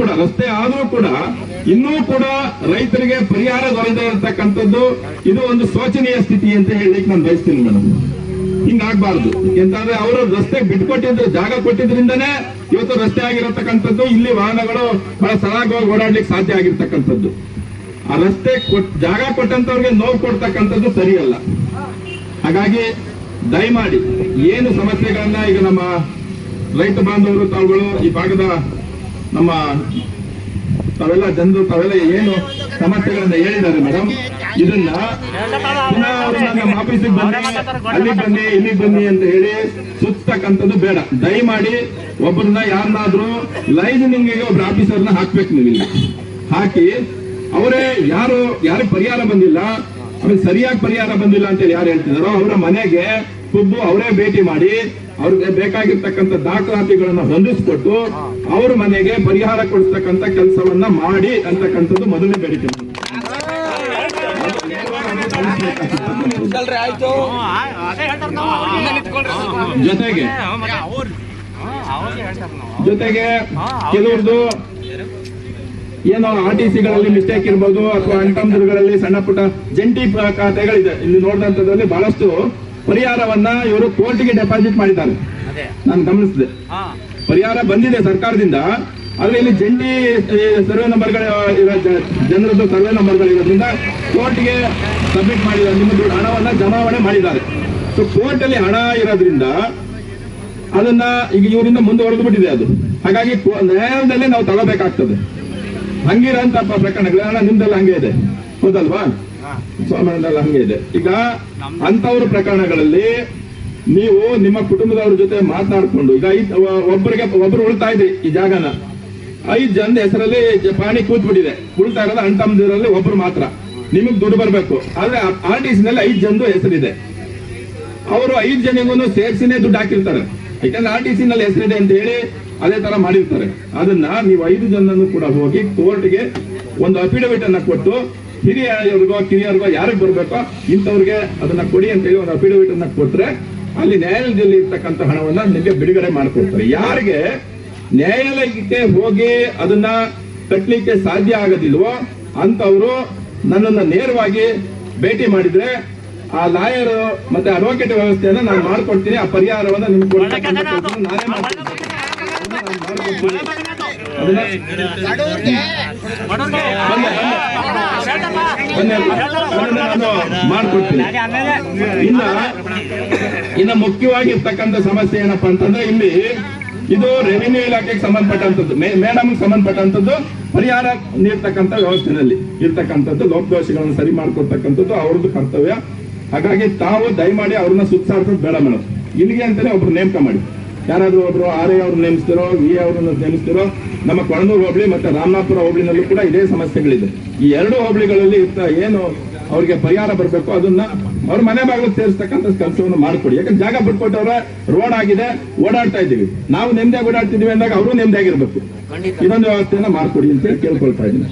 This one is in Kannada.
ಕೂಡ, ರಸ್ತೆ ಆದರೂ ಕೂಡ, ಇನ್ನೂ ಕೂಡ ರೈತರಿಗೆ ಪರಿಹಾರ ದೊರೆಯದೇ ಇರತಕ್ಕಂಥದ್ದು, ಇದು ಒಂದು ಶೋಚನೀಯ ಸ್ಥಿತಿ ಅಂತ ಹೇಳಲಿಕ್ಕೆ ನಾನು ಬಯಸ್ತೀನಿ ಮೇಡಮ್. ಹಿಂಗಾಗಬಾರ್ದು. ಎಂತಂದ್ರೆ ಅವರು ರಸ್ತೆ ಬಿಟ್ಕೊಟ್ಟಿದ್ರು ಜಾಗ ಕೊಟ್ಟಿದ್ರಿಂದನೇ ಇವತ್ತು ರಸ್ತೆ ಆಗಿರತಕ್ಕಂಥದ್ದು, ಇಲ್ಲಿ ವಾಹನಗಳು ಬಹಳ ಸರಾಗವಾಗಿ ಓಡಾಡ್ಲಿಕ್ಕೆ ಸಾಧ್ಯ ಆಗಿರ್ತಕ್ಕಂಥದ್ದು. ಆ ರಸ್ತೆ ಜಾಗ ಕೊಟ್ಟಂತವ್ರಿಗೆ ನೋವು ಕೊಡ್ತಕ್ಕಂಥದ್ದು ಸರಿಯಲ್ಲ. ಹಾಗಾಗಿ ದಯಮಾಡಿ, ಏನು ಸಮಸ್ಯೆಗಳನ್ನ ಈಗ ನಮ್ಮ ರೈತ ಬಾಂಧವರು ತಾವುಗಳು ಈ ಭಾಗದ ನಮ್ಮ ತಾವೆಲ್ಲ ಜನರು, ತಾವೆಲ್ಲ ಏನು ಸಮಸ್ಯೆಗಳನ್ನ ಹೇಳಿದ್ದಾರೆ ಮೇಡಮ್ ಇದನ್ನ ಪುನಃ ನಮ್ಮ ಆಫೀಸಿಗೆ ಬನ್ನಿ ಅಲ್ಲಿ ಬನ್ನಿ ಇಲ್ಲಿ ಬನ್ನಿ ಅಂತ ಹೇಳಿ ಸುತ್ತಕ್ಕಂಥದ್ದು ಬೇಡ. ದಯಮಾಡಿ ಒಬ್ಬರನ್ನ ಯಾರನ್ನಾದ್ರೂ ಲೈಸನಿಂಗ್ ಒಬ್ರು ಆಫೀಸರ್ನ ಹಾಕ್ಬೇಕು ನೀವು ಇಲ್ಲಿ. ಹಾಕಿ, ಅವರೇ ಯಾರು, ಯಾರಿಗೆ ಪರಿಹಾರ ಬಂದಿಲ್ಲ ಅವ್ರಿಗೆ ಸರಿಯಾಗಿ ಪರಿಹಾರ ಬಂದಿಲ್ಲ ಅಂತೇಳಿ ಯಾರು ಹೇಳ್ತಿದಾರೋ, ಅವರ ಮನೆಗೆ ಖುದ್ದು ಅವರೇ ಭೇಟಿ ಮಾಡಿ ಅವ್ರಿಗೆ ಬೇಕಾಗಿರ್ತಕ್ಕಂಥ ದಾಖಲಾತಿಗಳನ್ನ ಹೊಂದಿಸ್ಕೊಟ್ಟು ಅವ್ರ ಮನೆಗೆ ಪರಿಹಾರ ಕೊಡ್ತಕ್ಕಂಥ ಕೆಲಸವನ್ನ ಮಾಡಿ ಅಂತಕ್ಕಂಥದ್ದು ಮೊದಲನೇ ಬೇಡಿಕೆ. ಜೊತೆಗೆ ಜೊತೆಗೆ ಕೆಲವ್ರದ್ದು ಏನೋ ಆರ್ ಟಿ ಸಿಗಳಲ್ಲಿ ಮಿಸ್ಟೇಕ್ ಇರ್ಬೋದು ಅಥವಾ ಅಂಟಂದರುಗಳಲ್ಲಿ ಸಣ್ಣ ಪುಟ್ಟ ಜಂಟಿ ಖಾತೆಗಳಿದೆ. ಇಲ್ಲಿ ನೋಡಿದಂಥದ್ರಲ್ಲಿ ಬಹಳಷ್ಟು ಪರಿಹಾರವನ್ನ ಇವರು ಕೋರ್ಟ್ಗೆ ಡೆಪಾಸಿಟ್ ಮಾಡಿದ್ದಾರೆ. ನಾನು ಗಮನಿಸಿದೆ. ಪರಿಹಾರ ಬಂದಿದೆ ಸರ್ಕಾರದಿಂದ ಆದ್ರೆ ಇಲ್ಲಿ ಜಂಟಿ ಸರ್ವೆ ನಂಬರ್ಗಳ ಇರೋ ಜನರದ್ದು ಸರ್ವೆ ನಂಬರ್ಗಳು ಇರೋದ್ರಿಂದ ಕೋರ್ಟ್ಗೆ ಸಬ್ಮಿಟ್ ಮಾಡಿದ್ದಾರೆ. ನಿಮ್ಮ ದುಡ್ಡು ಹಣವನ್ನ ಜಮಾವಣೆ ಮಾಡಿದ್ದಾರೆ. ಸೊ ಕೋರ್ಟ್ ಅಲ್ಲಿ ಹಣ ಇರೋದ್ರಿಂದ ಅದನ್ನ ಈಗ ಇವರಿಂದ ಮುಂದುವರೆದು ಬಿಟ್ಟಿದೆ ಅದು. ಹಾಗಾಗಿ ನ್ಯಾಯಾಲಯದಲ್ಲೇ ನಾವು ತಗೋಬೇಕಾಗ್ತದೆ. ಹಂಗಿರಂತ ಪ್ರಕರಣಗಳು ಹಣ ನಿಮ್ದೆಲ್ಲ ಹಂಗೆ ಇದೆ. ಹೌದಲ್ವಾ ಸೋಮಣ್ಣದೆಲ್ಲ ಹಂಗೆ ಇದೆ. ಈಗ ಅಂತವ್ರ ಪ್ರಕರಣಗಳಲ್ಲಿ ನೀವು ನಿಮ್ಮ ಕುಟುಂಬದವ್ರ ಜೊತೆ ಮಾತನಾಡ್ಕೊಂಡು ಈಗ ಐದ್ ಒಬ್ಬರಿಗೆ, ಒಬ್ರು ಉಳ್ತಾ ಇದ್ರಿ ಈ ಜಾಗನ, ಐದ್ ಜನದ ಹೆಸರಲ್ಲಿ ಪಾಣಿ ಕೂತ್ಬಿಟ್ಟಿದೆ. ಉಳ್ತಾ ಇರೋದು ಅಂಟಮ್ದಿರಲ್ಲಿ ಒಬ್ರು ಮಾತ್ರ. ನಿಮಗ್ ದುಡ್ಡು ಬರ್ಬೇಕು. ಆದ್ರೆ ಆರ್ ಟಿ ಸಿ ನಲ್ಲಿ ಐದ್ ಜನದು ಹೆಸರಿದೆ. ಅವರು ಐದು ಜನಿಗೂ ಸೇರ್ಸಿನೇ ದುಡ್ಡು ಹಾಕಿರ್ತಾರೆ. ಯಾಕಂದ್ರೆ ಆರ್ ಟಿ ಸಿ ನಲ್ಲಿ ಹೆಸರಿದೆ ಅಂತ ಹೇಳಿ ಅದೇ ತರ ಮಾಡಿರ್ತಾರೆ. ಅದನ್ನ ನೀವು ಐದು ಜನನೂ ಕೂಡ ಹೋಗಿ ಕೋರ್ಟ್ಗೆ ಒಂದು ಅಫಿಡವಿಟ್ ಅನ್ನ ಕೊಟ್ಟು ಹಿರಿಯರಿಗೋ ಕಿರಿಯರಿಗೋ ಯಾರಿಗೆ ಬರಬೇಕೋ ಇಂಥವ್ರಿಗೆ ಅದನ್ನ ಕೊಡಿ ಅಂತ ಹೇಳಿ ಒಂದು ಅಫಿಡವಿಟ್ ಅನ್ನ ಕೊಟ್ರೆ ಅಲ್ಲಿ ನ್ಯಾಯಾಲಯದಲ್ಲಿ ಇರ್ತಕ್ಕಂಥ ಹಣವನ್ನ ನಿಮಗೆ ಬಿಡುಗಡೆ ಮಾಡಿಕೊಡ್ತಾರೆ. ಯಾರಿಗೆ ನ್ಯಾಯಾಲಯಕ್ಕೆ ಹೋಗಿ ಅದನ್ನ ಕಟ್ಟಲಿಕ್ಕೆ ಸಾಧ್ಯ ಆಗೋದಿಲ್ವೋ ಅಂತವರು ನನ್ನನ್ನ ನೇರವಾಗಿ ಭೇಟಿ ಮಾಡಿದ್ರೆ ಆ ಲಾಯರ್ ಮತ್ತೆ ಅಡ್ವೊಕೇಟ್ ವ್ಯವಸ್ಥೆಯನ್ನ ನಾನು ಮಾಡ್ಕೊಡ್ತೀನಿ ಆ ಪರಿಹಾರವನ್ನ ನಿಮ್ಗೆ ಕೊಡ್ತಕ್ಕಂಥ ನಾನೇ ಮಾಡ್ತೀನಿ ನಾನು ಮಾಡ್ಕೊಡ್ತೀನಿ. ಇನ್ನ ಮುಖ್ಯವಾಗಿ ಇರ್ತಕ್ಕಂಥ ಸಮಸ್ಯೆ ಏನಪ್ಪಾ ಅಂತಂದ್ರೆ ಇಲ್ಲಿ ಇದು ರೆವಿನ್ಯೂ ಇಲಾಖೆಗೆ ಸಂಬಂಧಪಟ್ಟಂತದ್ದು ಮೇಡಮ್ ಸಂಬಂಧಪಟ್ಟಂತದ್ದು ಪರಿಹಾರ ನೀಡ್ತಕ್ಕಂಥ ವ್ಯವಸ್ಥೆಯಲ್ಲಿ ಇರ್ತಕ್ಕಂಥದ್ದು, ಲೋಪದೋಷಗಳನ್ನು ಸರಿ ಮಾಡ್ಕೊಡ್ತಕ್ಕಂಥದ್ದು ಅವ್ರದ್ದು ಕರ್ತವ್ಯ. ಹಾಗಾಗಿ ತಾವು ದಯಮಾಡಿ ಅವ್ರನ್ನ ಸುತ್ತಾಡ್ಸೋದು ಬೇಡ ಮೇಡಮ್. ಇಲ್ಲಿಗೆ ಅಂತಾನೆ ಒಬ್ರು ನೇಮಕ ಮಾಡಿ. ಯಾರಾದ್ರೂ ಒಬ್ರು ಆರ್ ಎ ಅವ್ರನ್ನ ನೇಮಿಸ್ತಿರೋ ವಿ ಅವ್ರನ್ನ ನೇಮಿಸ್ತಿರೋ ನಮ್ಮ ಕೊಳನೂರು ಹೋಬಳಿ ಮತ್ತೆ ರಾಮನಾಪುರ ಹೋಬಳಿನಲ್ಲೂ ಕೂಡ ಇದೇ ಸಮಸ್ಯೆಗಳಿದೆ. ಈ ಎರಡು ಹೋಬಳಿಗಳಲ್ಲಿ ಇತ್ತ ಏನು ಅವ್ರಿಗೆ ಪರಿಹಾರ ಬರಬೇಕು ಅದನ್ನ ಅವ್ರ ಮನೆ ಬಾಗಿಲು ಸೇರಿಸ್ತಕ್ಕಂಥ ಕೆಲಸವನ್ನು ಮಾಡಿಕೊಡಿ. ಯಾಕಂದ್ರೆ ಜಾಗ ಬಿಟ್ಕೊಟ್ಟವ್ರ ರೋಡ್ ಆಗಿದೆ ಓಡಾಡ್ತಾ ಇದ್ದೀವಿ. ನಾವು ನೆಮ್ಮದಿಯಾಗಿ ಓಡಾಡ್ತಿದ್ದೀವಿ ಅಂದಾಗ ಅವರು ನೆಮ್ಮದಿಯಾಗಿರ್ಬೇಕು. ಇದೊಂದು ವ್ಯವಸ್ಥೆಯನ್ನು ಮಾಡಿಕೊಡಿ ಅಂತ ಹೇಳಿ ಕೇಳ್ಕೊಳ್ತಾ ಇದ್ದೀನಿ.